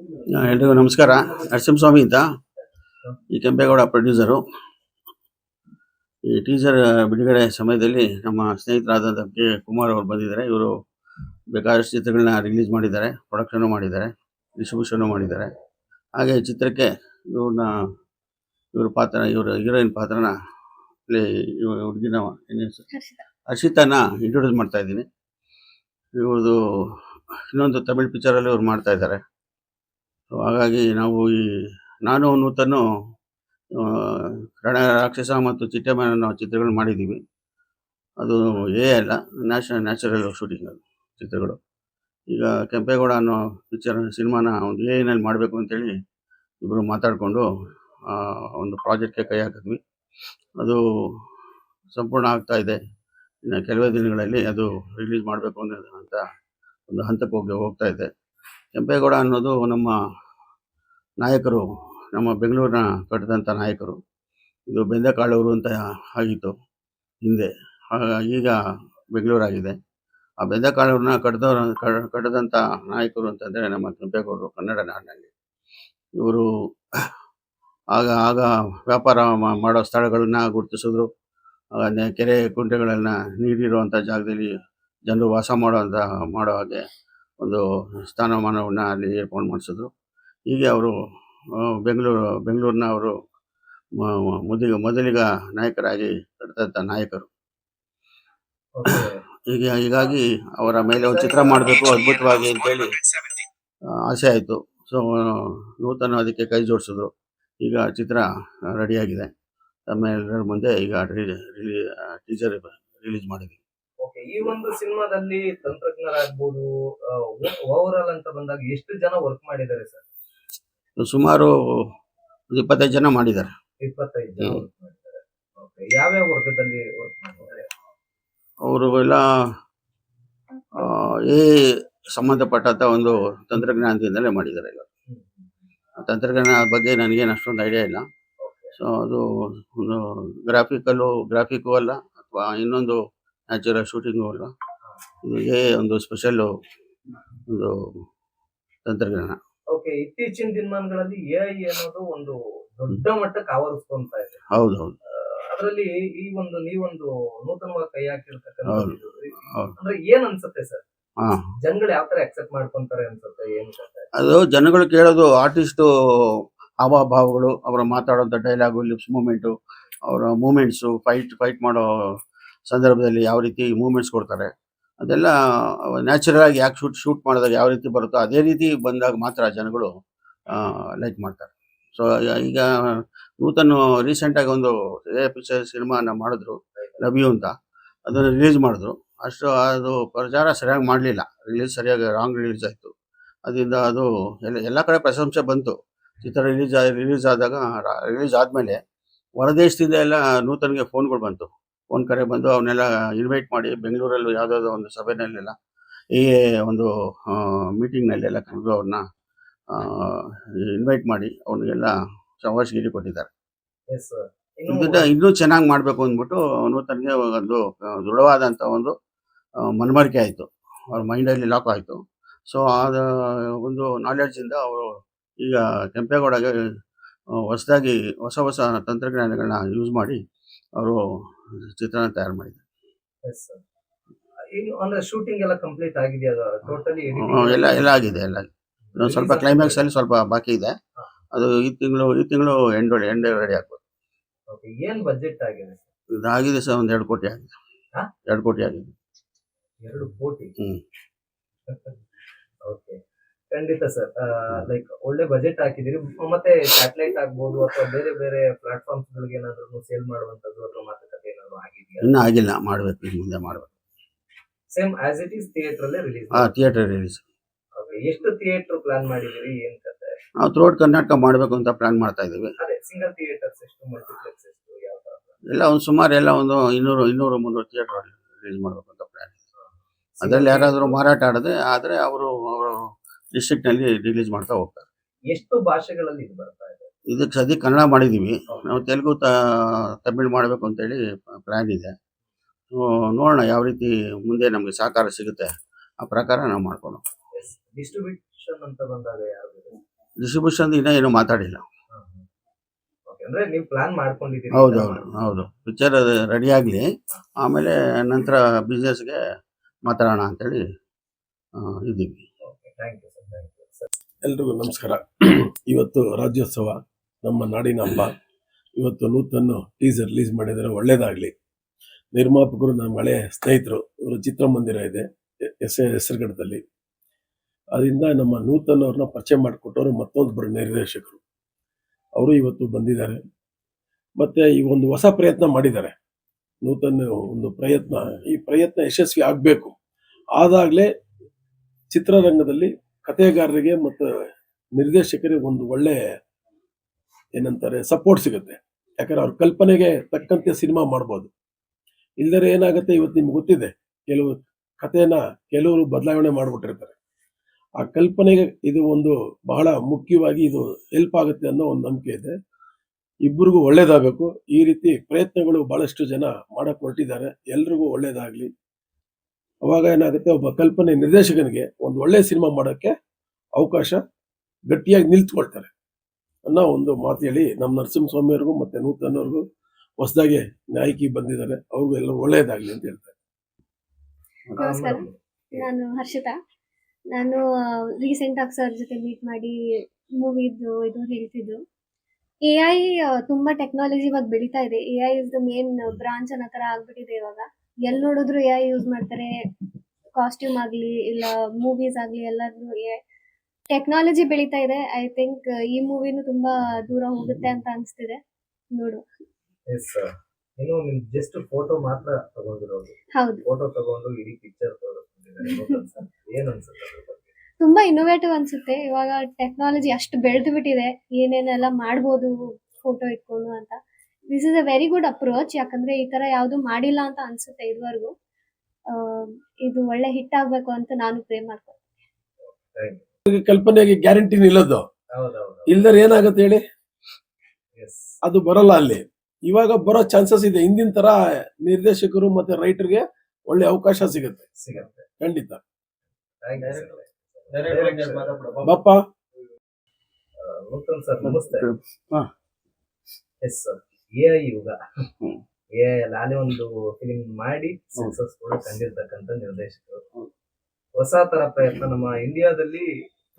ಎಲ್ರಿಗೂ ನಮಸ್ಕಾರ. ನರಸಿಂಹಸ್ವಾಮಿ ಅಂತ ಈ ಕೆಂಪೇಗೌಡ ಪ್ರೊಡ್ಯೂಸರು. ಈ ಟೀಸರ್ ಬಿಡುಗಡೆ ಸಮಯದಲ್ಲಿ ನಮ್ಮ ಸ್ನೇಹಿತರಾದಂಥ ಕೆ. ಕುಮಾರ್ ಅವರು ಬಂದಿದ್ದಾರೆ. ಇವರು ಬೇಕಾದಷ್ಟು ಚಿತ್ರಗಳನ್ನ ರಿಲೀಸ್ ಮಾಡಿದ್ದಾರೆ ಪ್ರೊಡಕ್ಷನು ಮಾಡಿದ್ದಾರೆ ಡಿಸ್ಟ್ರಿಬ್ಯೂಷನು ಮಾಡಿದ್ದಾರೆ. ಹಾಗೆ ಈ ಚಿತ್ರಕ್ಕೆ ಇವ್ರನ್ನ ಇವ್ರ ಪಾತ್ರ ಇವರ ಹೀರೋಯಿನ್ ಪಾತ್ರನ ಪ್ಲೇ ಹುಡುಗಿನ? ಹರ್ಷಿತಾನ ಇಂಟ್ರೊಡ್ಯೂಸ್ ಮಾಡ್ತಾ ಇದ್ದೀನಿ. ಇವ್ರದ್ದು ಇನ್ನೊಂದು ತಮಿಳ್ ಪಿಕ್ಚರಲ್ಲಿ ಇವ್ರು ಮಾಡ್ತಾ ಇದ್ದಾರೆ. ಹಾಗಾಗಿ ನಾವು ಈ ನಾನು ನೂತನ ರಣ ರಾಕ್ಷಸ ಮತ್ತು ಚಿಟ್ಟೆಮನ ಅನ್ನೋ ಚಿತ್ರಗಳು ಮಾಡಿದ್ದೀವಿ. ಅದು ಏ ಅಲ್ಲ, ನ್ಯಾಷನಲ್, ನ್ಯಾಚುರಲ್ ಶೂಟಿಂಗ್ ಅದು, ಚಿತ್ರಗಳು. ಈಗ ಕೆಂಪೇಗೌಡ ಅನ್ನೋ ಪಿಕ್ಚರ್, ಸಿನಿಮಾನ ಒಂದು ಏನಲ್ಲಿ ನಲ್ಲಿ ಮಾಡಬೇಕು ಅಂತೇಳಿ ಇಬ್ಬರು ಮಾತಾಡಿಕೊಂಡು ಒಂದು ಪ್ರಾಜೆಕ್ಟ್ಗೆ ಕೈ ಹಾಕಿದ್ವಿ. ಅದು ಸಂಪೂರ್ಣ ಆಗ್ತಾ ಇದೆ. ಇನ್ನು ಕೆಲವೇ ದಿನಗಳಲ್ಲಿ ಅದು ರಿಲೀಸ್ ಮಾಡಬೇಕು ಅಂತ ಒಂದು ಹಂತಕ್ಕೆ ಹೋಗಿ, ಹೋಗ್ತಾ ಇದೆ. ಕೆಂಪೇಗೌಡ ಅನ್ನೋದು ನಮ್ಮ ನಾಯಕರು, ನಮ್ಮ ಬೆಂಗಳೂರಿನ ಕಟ್ಟಿದಂಥ ನಾಯಕರು. ಇದು ಬೆಂದಕಾಳೂರು ಅಂತ ಆಗಿತ್ತು ಹಿಂದೆ. ಈಗ ಬೆಂಗಳೂರಾಗಿದೆ. ಆ ಬೆಂದಕಾಳೂರನ್ನ ಕಟ್ಟಿದವ್ರ, ಕಟ್ಟಿದಂಥ ನಾಯಕರು ಅಂತಂದರೆ ನಮ್ಮ ಕೆಂಪೇಗೌಡರು, ಕನ್ನಡ ನಾಡಿನಲ್ಲಿ. ಇವರು ಆಗ ಆಗ ವ್ಯಾಪಾರ ಮಾಡೋ ಸ್ಥಳಗಳನ್ನ ಗುರುತಿಸಿದ್ರು. ಕೆರೆ ಕುಂಟೆಗಳನ್ನು ನೀರಿರುವಂಥ ಜಾಗದಲ್ಲಿ ಜನರು ವಾಸ ಮಾಡುವಂಥ, ಮಾಡೋ ಹಾಗೆ ಒಂದು ಸ್ಥಾನಮಾನವನ್ನು ಅಲ್ಲಿ ಏರ್ಪಾಡು ಮಾಡಿಸಿದ್ರು. ಹೀಗೆ ಅವರು ಬೆಂಗಳೂರು, ಬೆಂಗಳೂರಿನ ಅವರು ಮೊದಲಿಗ ಮೊದಲಿಗ ನಾಯಕರಾಗಿ ಕಟ್ಟಿದಂಥ ನಾಯಕರು. ಹೀಗೆ, ಹೀಗಾಗಿ ಅವರ ಮೇಲೆ ಒಂದು ಚಿತ್ರ ಮಾಡಬೇಕು ಅದ್ಭುತವಾಗಿ ಅಂತೇಳಿ ಹೇಳಿ ಆಸೆ ಆಯಿತು. ಸೊ ನೂತನ ಅದಕ್ಕೆ ಕೈ ಜೋಡಿಸಿದ್ರು. ಈಗ ಚಿತ್ರ ರೆಡಿಯಾಗಿದೆ. ತಮ್ಮೆಲ್ಲರ ಮುಂದೆ ಈಗ ಟೀಚರ್ ರಿಲೀಸ್ ಮಾಡಿದ್ವಿ ಓಕೆ ಈ ಒಂದು ಸಿನಿಮಾದಲ್ಲಿ ತಂತ್ರಜ್ಞರಾಗ್ಬೋದು ಓವರ್ ಆಲ್ ಅಂತ ಬಂದಾಗ ಎಷ್ಟು ಜನ ವರ್ಕ್ ಮಾಡಿದ್ದಾರೆ ಸರ್? ಸುಮಾರು ಒಂದು ಇಪ್ಪತ್ತೈದು ಜನ ಮಾಡಿದ್ದಾರೆ. ಇಪ್ಪತ್ತೈದು ಜನ. ವರ್ಕ್ ಮಾಡಿದ್ದಾರೆ. ಓಕೆ ಯಾವ್ಯಾವ ವರ್ಗದಲ್ಲಿ ವರ್ಕ್ ಮಾಡಿದ್ದಾರೆ? ಅವರು ಎಲ್ಲ ಆ, ಈ ಸಂಬಂಧಪಟ್ಟಂಥ ಒಂದು ತಂತ್ರಜ್ಞಾನದಿಂದಲೇ ಮಾಡಿದ್ದಾರೆ ಎಲ್ಲ. ಆ ತಂತ್ರಜ್ಞಾನ ಬಗ್ಗೆ ನನಗೇನು ಅಷ್ಟೊಂದು ಐಡಿಯಾ ಇಲ್ಲ. ಸೊ ಅದು ಒಂದು ಗ್ರಾಫಿಕಲ್ಲು ಗ್ರಾಫಿಕ್ ಅಲ್ಲ ಅಥವಾ ಇನ್ನೊಂದು ನ್ಯಾಚುರಲ್ ಶೂಟಿಂಗು ಅಲ್ಲ ಇದೇ ಒಂದು ಸ್ಪೆಷಲ್ಲು ಒಂದು ತಂತ್ರಜ್ಞಾನ. ಓಕೆ ಇತ್ತೀಚಿನ ದಿನಮಾನಗಳಲ್ಲಿ ಎ ಐ ಅನ್ನೋದು ಒಂದು ದೊಡ್ಡ ಮಟ್ಟಕ್ಕೆ ಆವರಿಸ್ಕೊಂತ ಇದೆ. ಹೌದು ಹೌದು. ಅದರಲ್ಲಿ ಈ ಒಂದು ನೀವೊಂದು ನೂತನವಾಗಿ ಕೈ ಹಾಕಿರ್ತಕ್ಕಂಥ ಹೌದು. ಅಂದ್ರೆ ಏನ್ ಅನ್ಸುತ್ತೆ ಸರ್? ಹಾಂ. ಜನಗಳು ಯಾವ ತರ ಅಕ್ಸೆಪ್ಟ್ ಮಾಡ್ಕೊಂತಾರೆ ಅನ್ಸುತ್ತೆ ಏನ್ ಕತೆ ಅದು ಜನಗಳು ಕೇಳೋದು ಆರ್ಟಿಸ್ಟು ಹಾವಭಾವಗಳು ಅವರ ಮಾತಾಡೋ ಡೈಲಾಗು ಲಿಪ್ಸ್ ಮೂಮೆಂಟು ಅವರ ಮೂಮೆಂಟ್ಸು ಫೈಟ್ ಫೈಟ್ ಮಾಡೋ ಸಂದರ್ಭದಲ್ಲಿ ಯಾವ ರೀತಿ ಮೂಮೆಂಟ್ಸ್ ಕೊಡ್ತಾರೆ, ಅದೆಲ್ಲ ನ್ಯಾಚುರಲ್ ಆಗಿ ಯಾಕೆ ಶೂಟ್ ಶೂಟ್ ಮಾಡಿದಾಗ ಯಾವ ರೀತಿ ಬರುತ್ತೋ ಅದೇ ರೀತಿ ಬಂದಾಗ ಮಾತ್ರ ಜನಗಳು ಲೈಕ್ ಮಾಡ್ತಾರೆ. ಸೊ ಈಗ ನೂತನ ರೀಸೆಂಟಾಗಿ ಒಂದು ಎ ಪಿಕ್ಚರ್ ಸಿನಿಮಾನ ಮಾಡಿದ್ರು ಲವ್ಯು ಅಂತ. ಅದನ್ನು ರಿಲೀಸ್ ಮಾಡಿದ್ರು. ಅಷ್ಟು ಅದು ಪ್ರಚಾರ ಸರಿಯಾಗಿ ಮಾಡಲಿಲ್ಲ. ರಿಲೀಸ್ ಸರಿಯಾಗಿ ರಾಂಗ್ ರಿಲೀಸ್ ಆಯಿತು. ಅದರಿಂದ ಅದು ಎಲ್ಲ ಎಲ್ಲ ಕಡೆ ಪ್ರಶಂಸೆ ಬಂತು. ಚಿತ್ರ ರಿಲೀಸ್ ರಿಲೀಸ್ ಆದಾಗ ರಿಲೀಸ್ ಆದಮೇಲೆ ಹೊರದೇಶದಿಂದ ಎಲ್ಲ ನೂತನಿಗೆ ಫೋನ್ಗಳು ಬಂತು. ಫೋನ್ ಕರೆ ಬಂದು ಅವನ್ನೆಲ್ಲ ಇನ್ವೈಟ್ ಮಾಡಿ ಬೆಂಗಳೂರಲ್ಲೂ ಯಾವುದಾದ್ರು ಒಂದು ಸಭೆನಲ್ಲೆಲ್ಲ ಈ ಒಂದು ಮೀಟಿಂಗ್ನಲ್ಲೆಲ್ಲ ಕರೆದು ಅವ್ರನ್ನ ಇನ್ವೈಟ್ ಮಾಡಿ ಅವನಿಗೆಲ್ಲ ಶವಾಶ್ಗಿರಿ ಕೊಟ್ಟಿದ್ದಾರೆ. ಇನ್ನೂ ಚೆನ್ನಾಗಿ ಮಾಡಬೇಕು ಅಂದ್ಬಿಟ್ಟು ನೂತನಿಗೆ ಒಂದು ದೃಢವಾದಂತ ದೃಢವಾದಂಥ ಒಂದು ಮನಮರಿಕೆ ಮನವರಿಕೆ ಆಯಿತು. ಅವ್ರ ಮೈಂಡಲ್ಲಿ ಲಾಕ್ ಆಯಿತು. ಸೊ ಆದ ಒಂದು ನಾಲೆಡ್ಜಿಂದ ಅವರು ಈಗ ಕೆಂಪೇಗೌಡಗೆ ಹೊಸದಾಗಿ ಹೊಸ ಹೊಸ ತಂತ್ರಜ್ಞಾನಗಳನ್ನ ಯೂಸ್ ಮಾಡಿ ಅವರು ಚಿತ್ರನ ತಯಾರು ಮಾಡಿದ್ದಾರೆ. ಅಂದ್ರೆ ಶೂಟಿಂಗ್ ಎಲ್ಲ ಕಂಪ್ಲೀಟ್ ಆಗಿದೆಯಾ? ಟೋಟಲಿ ಎಲ್ಲ ಎಲ್ಲ ಆಗಿದೆ ಎಲ್ಲ. ಇನ್ನೊಂದು ಸ್ವಲ್ಪ ಕ್ಲೈಮ್ಯಾಕ್ಸ್ ಅಲ್ಲಿ ಸ್ವಲ್ಪ ಬಾಕಿ ಇದೆ. ಅದು ಈ ತಿಂಗಳು ಈ ತಿಂಗಳು ಎಂಡ್ ಎಂಡ್ ರೆಡಿ ಆಗ್ಬೋದು. ಏನ್ ಬಜೆಟ್ ಆಗಿದೆ? ಇದಾಗಿದೆ ಸರ್ ಒಂದು ಎರಡು ಕೋಟಿ ಆಗಿದೆ? ಎರಡು ಕೋಟಿ ಆಗಿದೆ. ಎರಡು ಕೋಟಿ? ಹ್ಮ್. ಓಕೆ ಖಂಡಿತ ಸರ್ ಲೈಕ್ ಒಳ್ಳೆ ಬಜೆಟ್ ಹಾಕಿದಿರಿ ಮತ್ತೆ ಸ್ಯಾಟಲೈಟ್ ಆಗ್ಬೋದು ಅಥವಾ ಬೇರೆ ಬೇರೆ ಪ್ಲಾಟ್ಫಾರ್ಮ್ಸ್ ಗಳಿಗೆ ಏನಾದ್ರು ಸೇಲ್ ಮಾಡುವಂತದ್ದು ಅಥವಾ ಮಾತುಕತೆ ಏನಾದ್ರು ಆಗಿದೆಯಾ? ಇನ್ನೂ ಆಗಿಲ್ಲ. ಮಾಡ್ಬೇಕು. ಇನ್ನು ಮುಂದೆ ಮಾಡ್ಬೇಕು. Same as it is theatre ಅಲ್ಲೇ ರಿಲೀಸ್ ಆ ಥಿಯೇಟರ್ ರಿಲೀಸ್ ಎಷ್ಟು ಥಿಯೇಟರ್ ಪ್ಲಾನ್ ಮಾಡಿದಿರಿ ಏನ್ ಕತೆ ನಾವು ಥ್ರೋಟ್ ಕರ್ನಾಟಕ ಮಾಡಬೇಕು ಅಂತ ಪ್ಲಾನ್ ಮಾಡ್ತಾ ಇದ್ದೀವಿ. ಅದೇ ಸಿಂಗಲ್ ಥಿಯೇಟರ್ಸ್ ಎಷ್ಟು ಮಲ್ಟಿಪ್ಲೆಕ್ಸ್ ಎಷ್ಟು ಯಾವ ತರ ಎಲ್ಲ ಒಂದು ಸುಮಾರು ಎಲ್ಲ ಒಂದು ಇನ್ನೂರು ಇನ್ನೂರು ಮುನ್ನೂರು ಥಿಯೇಟರ್ ರಿಲೀಸ್ ಮಾಡಬೇಕು ಅಂತ ಪ್ಲಾನ್ ಅದರಲ್ಲಿ ಯಾರಾದರೂ ಮಾರಾಟ ಆಡದೆ ಆದರೆ ಅವರು ಅವರು ಡಿಸ್ಟ್ರಿಕ್ಟ್ನಲ್ಲಿ ರಿಲೀಸ್ ಮಾಡ್ತಾ ಹೋಗ್ತಾರೆ. ಎಷ್ಟು ಭಾಷೆಗಳಲ್ಲಿ ಇದು ಬರ್ತಾ ಇದೆ? ಇದಕ್ಕೆ ಸದ್ಯ ಕನ್ನಡ ಮಾಡಿದೀವಿ ನಾವು ತೆಲುಗು ತಮಿಳ್ ಮಾಡಬೇಕು ಅಂತೇಳಿ ಪ್ಲ್ಯಾನ್ ಇದೆ. ಸೊ ನೋಡೋಣ ಯಾವ ರೀತಿ ಮುಂದೆ ನಮಗೆ ಸಹಕಾರ ಸಿಗುತ್ತೆ. ಆ ಪ್ರಕಾರ ನಾವು ಮಾಡ್ಕೊಂಡು ಡಿಸ್ಟ್ರಿಬ್ಯೂಷನ್ ಅಂತ ಬಂದಾಗ ಡಿಸ್ಟ್ರಿಬ್ಯೂಷನ್ ಇನ್ನೂ ಏನೂ ಮಾತಾಡಿಲ್ಲ. ಅಂದ್ರೆ ನೀವು ಪ್ಲಾನ್ ಮಾಡ್ಕೊಂಡಿದ್ದೀರಿ ಹೌದು ಹೌದು. ಹೌದು ಪಿಕ್ಚರ್ ರೆಡಿ ಆಗಲಿ. ಆಮೇಲೆ ನಂತರ ಬಿಸ್ನೆಸ್ಗೆ ಮಾತಾಡೋಣ ಅಂತೇಳಿ ಇದ್ದೀವಿ. Thank you thank you sir ಎಲ್ರಿಗೂ ನಮಸ್ಕಾರ. ಇವತ್ತು ರಾಜ್ಯೋತ್ಸವ ನಮ್ಮ ನಾಡಿನ ಹಬ್ಬ. ಇವತ್ತು ನೂತನ ಟೀಸರ್ ರಿಲೀಸ್ ಮಾಡಿದರೆ ಒಳ್ಳೇದಾಗಲಿ. ನಿರ್ಮಾಪಕರು ನಮ್ಮ ಹಳೆ ಸ್ನೇಹಿತರು, ಇವರು ಚಿತ್ರಮಂದಿರ ಇದೆ, ಎಸ್ ಹೆಸರುಗಡದಲ್ಲಿ. ಅದರಿಂದ ನಮ್ಮ ನೂತನ್ ಅವ್ರನ್ನ ಪರಿಚಯ ಮಾಡಿಕೊಟ್ಟವರು ಮತ್ತೊಂದು ನಿರ್ದೇಶಕರು. ಅವರು ಇವತ್ತು ಬಂದಿದ್ದಾರೆ. ಮತ್ತು ಈ ಒಂದು ಹೊಸ ಪ್ರಯತ್ನ ಮಾಡಿದ್ದಾರೆ. ನೂತನ ಒಂದು ಪ್ರಯತ್ನ, ಈ ಪ್ರಯತ್ನ ಯಶಸ್ವಿ ಆಗಬೇಕು. ಆದಾಗಲೇ ಚಿತ್ರರಂಗದಲ್ಲಿ ಕಥೆಗಾರರಿಗೆ ಮತ್ತು ನಿರ್ದೇಶಕರಿಗೆ ಒಂದು ಒಳ್ಳೆ ಏನಂತಾರೆ ಸಪೋರ್ಟ್ ಸಿಗುತ್ತೆ. ಯಾಕಂದ್ರೆ ಅವ್ರ ಕಲ್ಪನೆಗೆ ತಕ್ಕಂತೆ ಸಿನಿಮಾ ಮಾಡ್ಬೋದು. ಇಲ್ದರೆ ಏನಾಗುತ್ತೆ ಇವತ್ತು ನಿಮ್ಗೆ ಗೊತ್ತಿದೆ, ಕೆಲವು ಕಥೆನ ಕೆಲವರು ಬದಲಾವಣೆ ಮಾಡಿಬಿಟ್ಟಿರ್ತಾರೆ. ಆ ಕಲ್ಪನೆಗೆ ಇದು ಒಂದು ಬಹಳ ಮುಖ್ಯವಾಗಿ ಇದು ಹೆಲ್ಪ್ ಆಗುತ್ತೆ ಅನ್ನೋ ಒಂದು ನಂಬಿಕೆ ಇದೆ. ಇಬ್ಬರಿಗೂ ಒಳ್ಳೇದಾಗಬೇಕು. ಈ ರೀತಿ ಪ್ರಯತ್ನಗಳು ಬಹಳಷ್ಟು ಜನ ಮಾಡಕ್ಕೆ ಹೊರಟಿದ್ದಾರೆ. ಎಲ್ರಿಗೂ ಒಳ್ಳೇದಾಗ್ಲಿ. ಅವಾಗ ಏನಾಗುತ್ತೆ ಒಬ್ಬ ಕಲ್ಪನೆ ನಿರ್ದೇಶಕನಿಗೆ ಒಂದು ಒಳ್ಳೆ ಸಿನಿಮಾ ಮಾಡೋಕ್ಕೆ ಅವಕಾಶ ಗಟ್ಟಿಯಾಗಿ ನಿಲ್ತ್ಕೊಳ್ತಾರೆ ಅನ್ನೋ ಒಂದು ಮಾತು ಹೇಳಿ ನಮ್ಮ ನರಸಿಂಹಸ್ವಾಮಿ ಅವ್ರಿಗೂ ಮತ್ತೆ ನೂತನ ಅವ್ರಿಗೂ ಹೊಸದಾಗಿ ನಾಯಕಿ ಬಂದಿದ್ದಾರೆ. ಅವ್ರಿಗೂ ಎಲ್ಲ ಒಳ್ಳೆಯದಾಗಲಿ ಅಂತ ಹೇಳ್ತಾರೆ. ನಮಸ್ಕಾರ. ನಾನು ಹರ್ಷಿತಾ. ನಾನು ರೀಸೆಂಟ್ ಆಗಿ ಸರ್ ಜೊತೆ ಮೀಟ್ ಮಾಡಿ ಮೂವಿದು ಇದು ಹೇಳ್ತಿದ್ದು. ಎ ಐ ತುಂಬಾ ಟೆಕ್ನಾಲಜಿ ಇವಾಗ ಬೆಳೀತಾ ಇದೆ. A I is the main branch ಅನ್ನೋ ತರ ಆಗ್ಬಿಟ್ಟಿದೆ ಇವಾಗ. ಎಲ್ಲಿ ನೋಡಿದ್ರು ಎ ಐ ಯೂಸ್ ಮಾಡ್ತಾರೆ ಕಾಸ್ಟ್ಯೂಮ್ ಆಗ್ಲಿ ಇಲ್ಲ ಮೂವೀಸ್ ಆಗ್ಲಿ ಎಲ್ಲಾದ್ರೂ ಟೆಕ್ನಾಲಜಿ ಬೆಳೀತಾ ಇದೆ. ಐ ಥಿಂಕ್ ಈ ಮೂವಿನೂ ತುಂಬಾ ದೂರ ಹೋಗುತ್ತೆ ಅಂತ ಅನ್ಸ್ತಿದೆ. ನೋಡು. ಎಸ್ ನಿಮ್ ಜಸ್ಟ್ ಫೋಟೋ ಮಾತ್ರ ತಗೊಂಡಿರೋದು. ಹೌದು. ಫೋಟೋ ತಗೊಂಡು ಇಡೀ ಪಿಕ್ಚರ್ ತೋರಿಸ್ತಿದ್ದಾರೆ. ಏನ್ ಅನ್ಸುತ್ತೆ ಅದ್ರ ಬಗ್ಗೆ? ತುಂಬಾ ಇನ್ನೋವೇಟಿವ್ ಅನ್ಸುತ್ತೆ. ಇವಾಗ ಟೆಕ್ನಾಲಜಿ ಅಷ್ಟು ಬೆಳೆದು ಬಿಟ್ಟಿದೆ ಏನೇನೆಲ್ಲ ಮಾಡ್ಬೋದು ಫೋಟೋ ಇಟ್ಕೊಂಡು ಅಂತ. This is a very good approach ಯಾಕಂದ್ರೆ ಈ ತರ ಯಾವುದು ಮಾಡಿಲ್ಲ ಅಂತ ಅನ್ಸುತ್ತೆ ಇದುವರೆಗೂ. ಇದು ಒಳ್ಳೆ ಹಿಟ್ ಆಗ್ಬೇಕು ಅಂತ ನಾನು ಪ್ರೇ ಮಾಡ್ತೀನಿ ಈ ಕಲ್ಪನೆಗೆ ಗ್ಯಾರಂಟಿ ನಿಲ್ಲೋದು. ಹೌದೌದು. ಇಲ್ದರೆ ಏನಾಗುತ್ತೆ ಹೇಳಿ? ಅದು ಬರಲ್ಲ ಅಲ್ಲಿ. ಇವಾಗ ಬರೋ ಚಾನ್ಸಸ್ ಇದೆ. ಹಿಂದಿನ ತರ ನಿರ್ದೇಶಕರು ಮತ್ತೆ ರೈಟರ್ಗೆ ಒಳ್ಳೆ ಅವಕಾಶ ಸಿಗುತ್ತೆ. ಸಿಗತ್ತೆ. ಖಂಡಿತ. ಬಪ್ಪ. ಸರ್ ನಮಸ್ತೆ. ಹಾ. ಎಸ್ ಸರ್ ಎ ಐ ಯುಗ. ಎ ಐ ಅಲ್ಲಿ ಒಂದು ಫಿಲಿಂ ಮಾಡಿ ಸಕ್ಸಸ್ಫುಲ್ ಕಂಡಿರ್ತಕ್ಕಂಥ ನಿರ್ದೇಶಕರು. ಹೊಸ ತರ ಪ್ರಯತ್ನ ನಮ್ಮ ಇಂಡಿಯಾದಲ್ಲಿ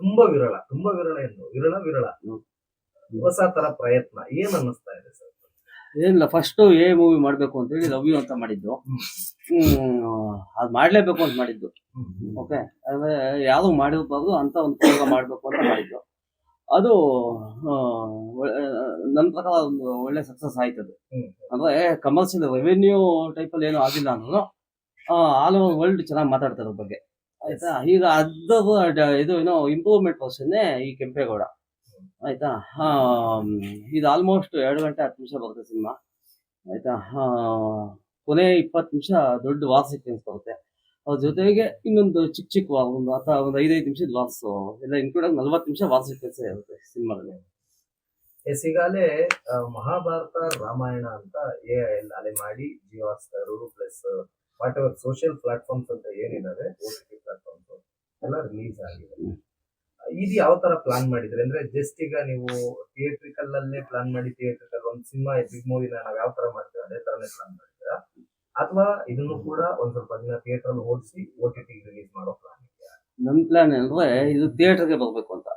ತುಂಬಾ ವಿರಳ ತುಂಬಾ ವಿರಳ ಎಂದು ವಿರಳ ವಿರಳ. ಹೊಸ ತರ ಪ್ರಯತ್ನ ಏನ್ ಅನ್ನಿಸ್ತಾ ಇದೆ ಸರ್? ಏನಿಲ್ಲ ಫಸ್ಟ್ ಎ ಮೂವಿ ಮಾಡ್ಬೇಕು ಅಂತ ಹೇಳಿ ಲವ್ ಯು ಅಂತ ಮಾಡಿದ್ದು. ಅದು ಅದ್ ಮಾಡ್ಲೇಬೇಕು ಅಂತ ಮಾಡಿದ್ದು. ಓಕೆ ಅಂದ್ರೆ ಯಾವ್ದು ಮಾಡಿರ್ಬಾರ್ದು ಅಂತ ಒಂದು ಪ್ರಯೋಗ ಮಾಡ್ಬೇಕು ಅಂತ ಮಾಡಿದ್ದು. ಅದು ನನ್ನ ಪ್ರಕಾರ ಒಂದು ಒಳ್ಳೆ ಸಕ್ಸಸ್ ಆಯ್ತದು. ಅಂದ್ರೆ ಕಮರ್ಷಿಯಲ್ ರೆವೆನ್ಯೂ ಟೈಪ್ ಅಲ್ಲಿ ಏನು ಆಗಿಲ್ಲ ಅಂದ್ರೂ ಆಲ್ ಓವರ್ ವರ್ಲ್ಡ್ ಚೆನ್ನಾಗಿ ಮಾತಾಡ್ತಾರೆ ಬಗ್ಗೆ. ಆಯ್ತಾ? ಈಗ ಅದ್ದ ಇದು ಏನೋ ಇಂಪ್ರೂವ್ಮೆಂಟ್ ಪರ್ಸನ್ನೇ ಈ ಕೆಂಪೇಗೌಡ. ಆಯ್ತಾ? ಇದು ಆಲ್ಮೋಸ್ಟ್ ಎರಡು ಗಂಟೆ ಹತ್ತು ನಿಮಿಷ ಬರುತ್ತೆ ಸಿನಿಮಾ. ಆಯ್ತಾ? ಕೊನೆ ಇಪ್ಪತ್ತು ನಿಮಿಷ ದೊಡ್ಡ ವಾರ್ ಸೀಕ್ವೆನ್ಸ್ ಬರುತ್ತೆ. ಅದ್ರ ಜೊತೆಗೆ ಇನ್ನೊಂದು ಚಿಕ್ಕ ಚಿಕ್ಕ ಒಂದು ಅಥವಾ ಒಂದು ಐದೈದು ನಿಮಿಷದ ಲಾಸ್ ಎಲ್ಲ ಇನ್ಕ್ಲೂಡ್ ಆಗಿ ನಲ್ವತ್ತು ನಿಮಿಷ ವಾಸ ಕೆಲಸ ಇರುತ್ತೆ ಸಿನಿಮಾದಲ್ಲಿ. ಎಸ್ ಈಗಾಗಲೇ ಮಹಾಭಾರತ ರಾಮಾಯಣ ಅಂತ ಎ ಐ ಅಲೆ ಮಾಡಿ Hotstar plus whatever social platforms ಅಂತ ಏನಿದಾವೆ ಓ ಟಿ ಟಿ ಪ್ಲಾಟ್ಫಾರ್ಮ್ಸ್ ಎಲ್ಲ ರಿಲೀಸ್ ಆಗಿದೆ. ಇದು ಯಾವ ತರ ಪ್ಲಾನ್ ಮಾಡಿದ್ರೆ? ಅಂದ್ರೆ ಜಸ್ಟ್ ಈಗ ನೀವು ಥಿಯೇಟ್ರಿಕಲ್ ಅಲ್ಲೇ ಪ್ಲಾನ್ ಮಾಡಿ ಥಿಯೇಟ್ರಿಕಲ್ ಒಂದು ಸಿನಿಮಾ ಬಿಗ್ ಮೂವಿನ ನಾವು ಯಾವ ತರ ಮಾಡ್ತೀವಿ ಅದೇ ತರನೇ ಪ್ಲಾನ್ ಮಾಡಿದ್ದೀರಾ? ಅಥವಾ ಇದನ್ನು ಕೂಡ ಒಂದ್ ಸ್ವಲ್ಪ ದಿನ ಥಿಯೇಟರ್ ಓಡಿಸಿ ಓ ಟಿ ಟಿ ರಿಲೀಸ್ ಮಾಡೋ ಪ್ಲಾನ್ ನಮ್ ಪ್ಲಾನ್ ಅಂದ್ರೆ ಇದು ಥಿಯೇಟರ್ಗೆ ಬರಬೇಕು ಅಂತ.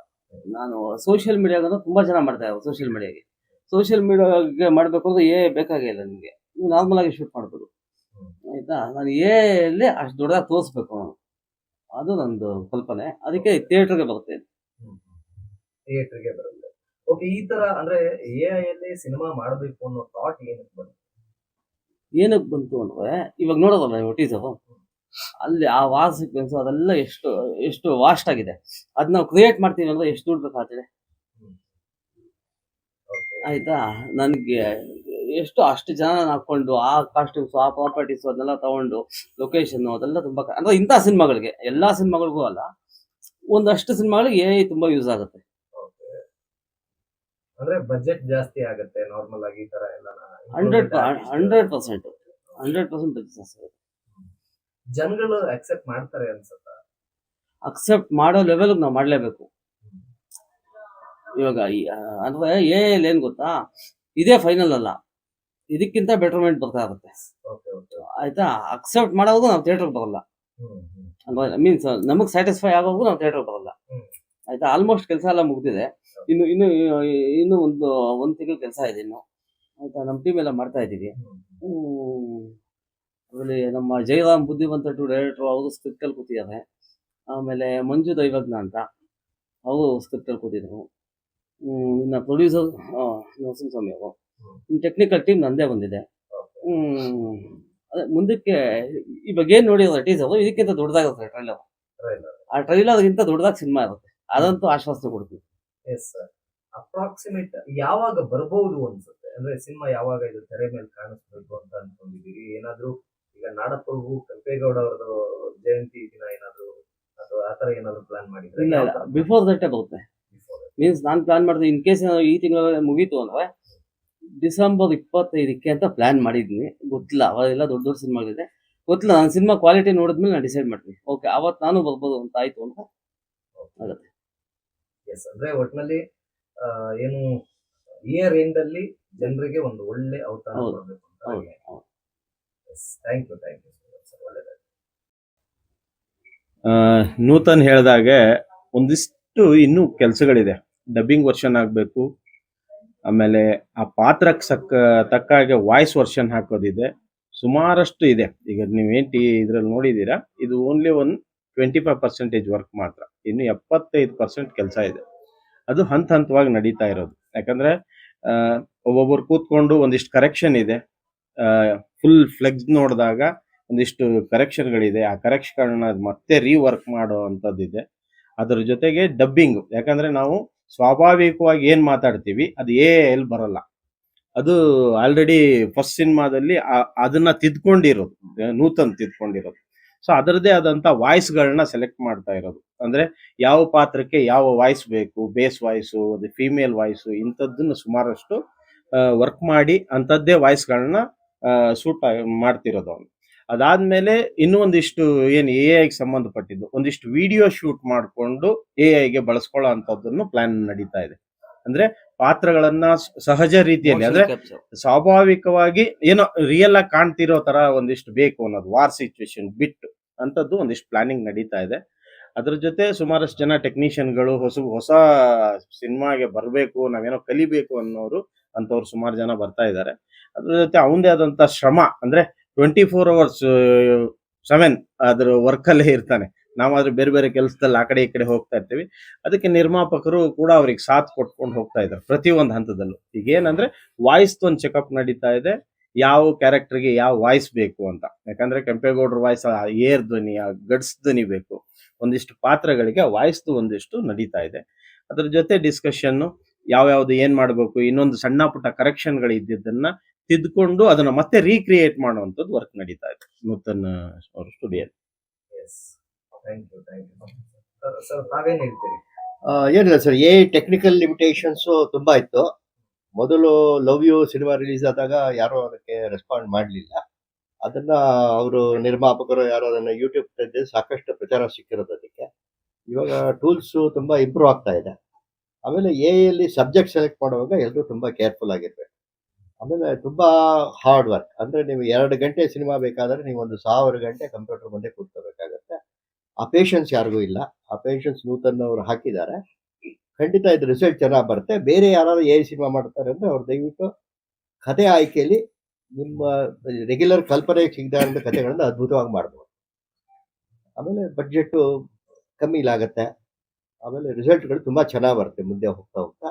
ನಾನು ಸೋಷಿಯಲ್ ಮೀಡಿಯಾಗ ತುಂಬಾ ಜನ ಮಾಡ್ತಾ ಇದ್ದಾರೆ ಸೋಷಿಯಲ್ ಮೀಡಿಯಾಗೆ ಸೋಷಿಯಲ್ ಮೀಡಿಯಾಗೆ ಮಾಡಬೇಕು ಅಂದ್ರೆ ಏ ಬೇಕಾಗಿಲ್ಲ ನಿಮಗೆ. ನೀವು ನಾರ್ಮಲ್ ಆಗಿ ಶೂಟ್ ಮಾಡ್ಬೋದು. ಆಯ್ತಾ? ನಾನು ಏ ಅಲ್ಲಿ ಅಷ್ಟು ದೊಡ್ಡದಾಗಿ ತೋರಿಸ್ಬೇಕು ನಾನು. ಅದು ನಂದು ಕಲ್ಪನೆ. ಅದಕ್ಕೆ ಥಿಯೇಟರ್ಗೆ ಬರುತ್ತೆ ಥಿಯೇಟರ್ಗೆ ಬರುತ್ತೆ. ಓಕೆ ಈ ತರ ಅಂದ್ರೆ ಎ ಐ ಅಲ್ಲಿ ಸಿನಿಮಾ ಮಾಡಬೇಕು ಅನ್ನೋ ಥಾಟ್ ಏನಕ್ಕೆ ಬಂತು? ಏನಕ್ಕೆ ಬಂತು ಅಂದ್ರೆ, ಇವಾಗ ನೋಡೋದಲ್ಲ ನೀವು ಟೀಸರು ಅಲ್ಲಿ ಆ ವಾರ್ ಸೀಕ್ವೆನ್ಸ್ ಅದೆಲ್ಲ ಎಷ್ಟು ಎಷ್ಟು ವಾಸ್ಟ್ ಆಗಿದೆ. ಅದ್ ನಾವು ಕ್ರಿಯೇಟ್ ಮಾಡ್ತೀವಿ ಅಂದ್ರೆ ಎಷ್ಟು ದುಡ್ಡು ಬೇಕಾಗ್ತದೆ. ಆಯ್ತಾ? ನನಗೆ ಎಷ್ಟು, ಅಷ್ಟು ಜನ ಹಾಕೊಂಡು ಆ ಕಾಸ್ಟ್ಯೂಮ್ಸ್ ಆ ಪ್ರಾಪರ್ಟೀಸ್ ಅದನ್ನೆಲ್ಲ ತಗೊಂಡು ಲೊಕೇಶನ್ ಅದೆಲ್ಲ ತುಂಬಾ ಅಂದ್ರೆ ಇಂಥ ಸಿನಿಮಾಗಳಿಗೆ, ಎಲ್ಲಾ ಸಿನಿಮಾಗಳಿಗೂ ಅಲ್ಲ, ಒಂದಷ್ಟು ಸಿನಿಮಾಗಳಿಗೆ ಎ ತುಂಬಾ ಯೂಸ್ ಆಗುತ್ತೆ. ಅಂದ್ರೆ ಬಜೆಟ್ ಜಾಸ್ತಿ ಆಗುತ್ತೆ ನಾರ್ಮಲ್ ಆಗಿ ಈ ತರ ಎಲ್ಲ hundred hundred percent. Hundred percent business ಜನಗಳು ಅಕ್ಸೆಪ್ಟ್ ಮಾಡ್ತಾರೆ ಅನ್ಸುತ್ತ? ಅಕ್ಸೆಪ್ಟ್ ಮಾಡೋ ಲೆವೆಲ್ ನಾವು ಮಾಡಲೇಬೇಕು. ಇವಾಗ ಅಂದ್ರೆ ಎ ಏನ್ ಗೊತ್ತಾ? ಇದೇ ಫೈನಲ್ ಅಲ್ಲ. ಇದಕ್ಕಿಂತ ಬೆಟರ್ಮೆಂಟ್ ಬರ್ತಾ ಇರುತ್ತೆ. ಓಕೆ ಓಕೆ ಆಯ್ತಾ? ಅಕ್ಸೆಪ್ಟ್ ಮಾಡೋದು ನಾವು ಥಿಯೇಟರ್ ಬರಲ್ಲ. ಮೀನ್ಸ್ ನಮಗೆ ಸ್ಯಾಟಿಸ್ಫೈ ಆಗೋದು ನಾವು ಥಿಯೇಟರ್ ಬರಲ್ಲ. ಆಯ್ತಾ? ಆಲ್ಮೋಸ್ಟ್ ಕೆಲಸ ಎಲ್ಲ ಮುಗ್ದಿದೆ. ಇನ್ನು ಇನ್ನು ಇನ್ನು ಒಂದು ಒಂದ್ ತಿಂಗಳು ಕೆಲಸ ಇದೆ ಇನ್ನು. ಆಯ್ತಾ? ನಮ್ಮ ಟೀಮ್ ಎಲ್ಲ ಮಾಡ್ತಾ ಇದ್ದೀವಿ. ಅದರಲ್ಲಿ ನಮ್ಮ ಜೈರಾಮ್ ಬುದ್ಧಿವಂತ ಟು ಡೈರೆಕ್ಟರ್ ಅವರು ಸ್ಕ್ರಿಪ್ಟಲ್ಲಿ ಕೂತಿದ್ದಾರೆ ಆಮೇಲೆ ಮಂಜು ದೈವಜ್ಞ ಅಂತ ಅವರು ಸ್ಕ್ರಿಪ್ಟ್ ಅಲ್ಲಿ ಕೂತಿದ್ರು. ಇನ್ನು ಪ್ರೊಡ್ಯೂಸರ್ ಪ್ರೊಡ್ಯೂಸರ್ ನರಸಿಂಹಸ್ವಾಮಿ ಅವರು. ಇನ್ನು ಟೆಕ್ನಿಕಲ್ ಟೀಮ್ ನಂದೇ ಬಂದಿದೆ. ಅದೇ ಮುಂದಕ್ಕೆ ಇವಾಗ ಏನ್ ನೋಡಿದ್ರೆ ಟೀಸರ್ ಇದಕ್ಕಿಂತ ದೊಡ್ಡದಾಗುತ್ತೆ ಟ್ರೈಲರ್ ಆ ಆ ಟ್ರೈಲರ್ಗಿಂತ ದೊಡ್ಡದಾಗಿ ಸಿನಿಮಾ ಇರುತ್ತೆ. ಅದಂತೂ ಆಶ್ವಾಸನೆ ಕೊಡ್ತೀವಿ. ಎಸ್ ಸರ್ ಅಪ್ರಾಕ್ಸಿಮೇಟ್ ಯಾವಾಗ ಬರಬಹುದು ಅನ್ಸುತ್ತೆ? ಅಂದ್ರೆ ಸಿನಿಮಾ ಯಾವಾಗ ಇದು ತೆರೆ ಮೇಲೆ ಕಾಣಿಸ್ಬೇಕು ಅಂತ ಅನ್ಕೊಂಡಿದ್ದೀರಿ? ಏನಾದ್ರು ಈಗ ನಾಡಪ್ರಭು ಕೆಂಪೇಗೌಡ ಅವರದು ಜಯಂತಿ ದಿನ ಏನಾದ್ರು ಅಥವಾ ಆತರ ಏನಾದ್ರು ಪ್ಲಾನ್ ಮಾಡಿದ್ರೆ? ಇಲ್ಲ ಇಲ್ಲ. ಬಿಫೋರ್ ದಟ್ಟೆ ಬರುತ್ತೆ. ಮೀನ್ಸ್ ನಾನು ಪ್ಲಾನ್ ಮಾಡಿದೆ ಇನ್ ಕೇಸ್ ಈ ತಿಂಗಳ ಮುಗೀತು ಅಂದ್ರೆ ಡಿಸೆಂಬರ್ ಇಪ್ಪತ್ತೈದಕ್ಕೆ ಅಂತ ಪ್ಲಾನ್ ಮಾಡಿದ್ದೀನಿ ಗೊತ್ತಿಲ್ಲ ಅವಾಗೆಲ್ಲ ದೊಡ್ಡ ದೊಡ್ಡ ಸಿನಿಮಾಗಳಿದೆ. ಗೊತ್ತಿಲ್ಲ ನಾನು ಸಿನಿಮಾ ಕ್ವಾಲಿಟಿ ನೋಡಿದ್ಮೇಲೆ ನಾನು ಡಿಸೈಡ್ ಮಾಡ್ತೀನಿ. ಓಕೆ ಅವತ್ತು ನಾನು ಬರ್ಬೋದು ಅಂತ ಆಯ್ತು ಅಂತ ಆಗುತ್ತೆ. ಎಸ್ ಅಂದ್ರೆ ಒಟ್ಟಿನಲ್ಲಿ ಏನು ಇಯರ್ ಎಂಡ್ ಅಲ್ಲಿ ಜನರಿಗೆ ಒಂದು ಒಳ್ಳೆ ಅವತಾರ ಹೌದು. ಕೊಡ್ಬೇಕು ಅಂತ ಹೌದು ಹೌದು. Thank you thank you sir ಒಳ್ಳೆದಾಗಿ ಆ, ನೂತನ್ ಹೇಳ್ದಾಗೆ ಒಂದಿಷ್ಟು ಇನ್ನೂ ಕೆಲಸಗಳಿದೆ. ಡಬ್ಬಿಂಗ್ ವರ್ಷನ್ ಆಗಬೇಕು. ಆಮೇಲೆ ಆ ಪಾತ್ರಕ್ಕೆ ಸಕ್ಕ ತಕ್ಕ ಹಾಗೆ ವಾಯ್ಸ್ ವರ್ಷನ್ ಹಾಕೋದಿದೆ. ಸುಮಾರಷ್ಟು ಇದೆ. ಈಗ ನೀವೇನು ಟಿ ಇದ್ರಲ್ಲಿ ನೋಡಿದ್ದೀರಾ ಇದು only one twenty five percentage work ಮಾತ್ರ. ಇನ್ನು ಎಪ್ಪತ್ತೈದು ಪರ್ಸೆಂಟ್ ಕೆಲಸ ಇದೆ. ಅದು ಹಂತ ಹಂತವಾಗಿ ನಡೀತಾ ಇರೋದು. ಯಾಕಂದ್ರೆ ಆ, ಒಬ್ಬೊಬ್ರು ಕೂತ್ಕೊಂಡು ಒಂದಿಷ್ಟು ಕರೆಕ್ಷನ್ ಇದೆ. ಫುಲ್ ಫ್ಲೆಕ್ಸ್ ನೋಡಿದಾಗ ಒಂದಿಷ್ಟು ಕರೆಕ್ಷನ್ಗಳಿದೆ ಆ ಕರೆಕ್ಷನ್ಗಳನ್ನ ಮತ್ತೆ ರೀವರ್ಕ್ ಮಾಡೋ ಅಂಥದ್ದಿದೆ. ಅದರ ಜೊತೆಗೆ ಡಬ್ಬಿಂಗ್ ಯಾಕಂದ್ರೆ ನಾವು ಸ್ವಾಭಾವಿಕವಾಗಿ ಏನ್ ಮಾತಾಡ್ತೀವಿ ಅದು ಏ ಎಲ್ ಬರಲ್ಲ. ಅದು ಆಲ್ರೆಡಿ ಫಸ್ಟ್ ಸಿನಿಮಾದಲ್ಲಿ ಅದನ್ನ ತಿದ್ಕೊಂಡಿರೋದು ನೂತನ್ ತಿದ್ಕೊಂಡಿರೋದು. ಸೊ ಅದರದೇ ಆದಂತ ವಾಯ್ಸ್ಗಳನ್ನ ಸೆಲೆಕ್ಟ್ ಮಾಡ್ತಾ ಇರೋದು. ಅಂದ್ರೆ ಯಾವ ಪಾತ್ರಕ್ಕೆ ಯಾವ ವಾಯ್ಸ್ ಬೇಕು ಬೇಸ್ ವಾಯ್ಸು ಅದು ಫೀಮೇಲ್ ವಾಯ್ಸು ಇಂಥದ್ದನ್ನು ಸುಮಾರಷ್ಟು ವರ್ಕ್ ಮಾಡಿ ಅಂಥದ್ದೇ ವಾಯ್ಸ್ಗಳನ್ನ ಸೂಟ್ ಮಾಡ್ತಿರೋದು ಅವನು. ಅದಾದ್ಮೇಲೆ ಇನ್ನೂ ಒಂದಿಷ್ಟು ಏನು ಎ ಐಗೆ ಸಂಬಂಧಪಟ್ಟಿದ್ದು ಒಂದಿಷ್ಟು ವಿಡಿಯೋ ಶೂಟ್ ಮಾಡಿಕೊಂಡು ಎ ಐಗೆ ಬಳಸ್ಕೊಳ್ಳೋ ಅಂಥದ್ದನ್ನು ಪ್ಲಾನ್ ನಡೀತಾ ಇದೆ. ಅಂದ್ರೆ ಪಾತ್ರಗಳನ್ನ ಸಹಜ ರೀತಿಯಲ್ಲಿ ಅಂದ್ರೆ ಸ್ವಾಭಾವಿಕವಾಗಿ ಏನೋ ರಿಯಲ್ ಆಗಿ ಕಾಣ್ತಿರೋ ತರ ಒಂದಿಷ್ಟು ಬೇಕು ಅನ್ನೋದು ವಾರ್ ಸಿಚುವೇಶನ್ ಬಿಟ್ಟು ಅಂತದ್ದು ಒಂದಿಷ್ಟು ಪ್ಲಾನಿಂಗ್ ನಡೀತಾ ಇದೆ. ಅದ್ರ ಜೊತೆ ಸುಮಾರಷ್ಟು ಜನ ಟೆಕ್ನಿಷಿಯನ್ಗಳು ಹೊಸ ಹೊಸ ಸಿನಿಮಾಗೆ ಬರಬೇಕು ನಾವೇನೋ ಕಲಿಬೇಕು ಅನ್ನೋರು ಅಂತವ್ರು ಸುಮಾರು ಜನ ಬರ್ತಾ ಇದ್ದಾರೆ ಅದ್ರ ಜೊತೆ ಅವನದೇ ಆದಂತ ಶ್ರಮ ಅಂದ್ರೆ ಟ್ವೆಂಟಿ ಫೋರ್ ಅವರ್ಸ್ ಸೆವೆನ್ ಅದ್ರ ವರ್ಕಲ್ಲೇ ಇರ್ತಾನೆ. ನಾವಾದ್ರೆ ಬೇರೆ ಬೇರೆ ಕೆಲಸದಲ್ಲಿ ಆ ಕಡೆ ಈ ಕಡೆ ಹೋಗ್ತಾ ಇರ್ತೀವಿ. ಅದಕ್ಕೆ ನಿರ್ಮಾಪಕರು ಕೂಡ ಅವ್ರಿಗೆ ಸಾಥ್ ಕೊಟ್ಕೊಂಡು ಹೋಗ್ತಾ ಇದ್ದಾರೆ ಪ್ರತಿ ಒಂದು ಹಂತದಲ್ಲೂ. ಈಗ ಏನಂದ್ರೆ ವಾಯ್ಸ್ ಒಂದು ಚೆಕಪ್ ನಡೀತಾ ಇದೆ. ಯಾವ ಕ್ಯಾರೆಕ್ಟರ್ಗೆ ಯಾವ ವಾಯ್ಸ್ ಬೇಕು ಅಂತ. ಯಾಕಂದ್ರೆ ಕೆಂಪೇಗೌಡರ ವಾಯ್ಸ್ ಏರ್ ಧ್ವನಿ, ಆ ಗಡ್ಸ್ ಧ್ವನಿ ಬೇಕು. ಒಂದಿಷ್ಟು ಪಾತ್ರಗಳಿಗೆ ವಾಯ್ಸ್ದು ಒಂದಿಷ್ಟು ನಡೀತಾ ಇದೆ. ಅದ್ರ ಜೊತೆ ಡಿಸ್ಕಷನ್ ಯಾವ್ಯಾವ್ದು ಏನ್ ಮಾಡಬೇಕು ಇನ್ನೊಂದು ಸಣ್ಣ ಪುಟ್ಟ ಕರೆಕ್ಷನ್ಗಳು ಇದ್ದಿದ್ದನ್ನ ತಿದ್ಕೊಂಡು ಅದನ್ನ ಮತ್ತೆ ರೀಕ್ರಿಯೇಟ್ ಮಾಡುವಂಥದ್ದು ವರ್ಕ್ ನಡೀತಾ ಇದೆ ನೂತನ್ ಅವ್ರ studio yes thank you thank you sir ತಾವೇನ್ ಹೇಳ್ತೀರಿ? ಆ, ಏನಿಲ್ಲ ಸರ್ ಎ ಟೆಕ್ನಿಕಲ್ ಲಿಮಿಟೇಷನ್ಸ್ ತುಂಬಾ ಇತ್ತು. ಮೊದಲು ಲವ್ ಯು ಸಿನಿಮಾ ರಿಲೀಸ್ ಆದಾಗ ಯಾರು ಅದಕ್ಕೆ ರೆಸ್ಪಾಂಡ್ ಮಾಡಲಿಲ್ಲ. ಅದನ್ನ ಅವರು ನಿರ್ಮಾಪಕರು ಯಾರು ಅದನ್ನ ಯೂಟ್ಯೂಬ್ ತೆಗೆದು ಸಾಕಷ್ಟು ಪ್ರಚಾರ ಸಿಕ್ಕಿರೋದು ಅದಕ್ಕೆ. ಇವಾಗ ಟೂಲ್ಸ್ ತುಂಬಾ ಇಂಪ್ರೂವ್ ಆಗ್ತಾ ಇದೆ. ಆಮೇಲೆ ಎ ಅಲ್ಲಿ ಸಬ್ಜೆಕ್ಟ್ ಸೆಲೆಕ್ಟ್ ಮಾಡುವಾಗ ಎಲ್ಲರೂ ತುಂಬ ಕೇರ್ಫುಲ್ ಆಗಿರಬೇಕು. ಆಮೇಲೆ ತುಂಬ ಹಾರ್ಡ್ ವರ್ಕ್ ಅಂದರೆ ನೀವು ಎರಡು ಗಂಟೆ ಸಿನಿಮಾ ಬೇಕಾದರೆ ನೀವು ಒಂದು ಸಾವಿರ ಗಂಟೆ ಕಂಪ್ಯೂಟರ್ ಮುಂದೆ ಕೂತ್ಕೋಬೇಕಾಗತ್ತೆ. ಆ ಪೇಷನ್ಸ್ ಯಾರಿಗೂ ಇಲ್ಲ. ಆ ಪೇಷನ್ಸ್ ನೂತನ್ ಅವರು ಹಾಕಿದ್ದಾರೆ. ಖಂಡಿತ ಇದು ರಿಸಲ್ಟ್ ಚೆನ್ನಾಗಿ ಬರುತ್ತೆ. ಬೇರೆ ಯಾರು ಏ ಸಿನಿಮಾ ಮಾಡ್ತಾರೆ ಅಂದರೆ ಅವ್ರು ದಯವಿಟ್ಟು ಕಥೆ ಆಯ್ಕೆಯಲ್ಲಿ ನಿಮ್ಮ ರೆಗ್ಯುಲರ್ ಕಲ್ಪನೆ ಸಿಗದ ಕಥೆಗಳನ್ನು ಅದ್ಭುತವಾಗಿ ಮಾಡ್ಬೋದು. ಆಮೇಲೆ ಬಡ್ಜೆಟ್ಟು ಕಮ್ಮಿ ಇಲಾಗತ್ತೆ ಆಮೇಲೆ ರಿಸಲ್ಟ್ಗಳು ತುಂಬಾ ಚೆನ್ನಾಗಿ ಬರುತ್ತೆ ಮುಂದೆ ಹೋಗ್ತಾ ಹೋಗ್ತಾ.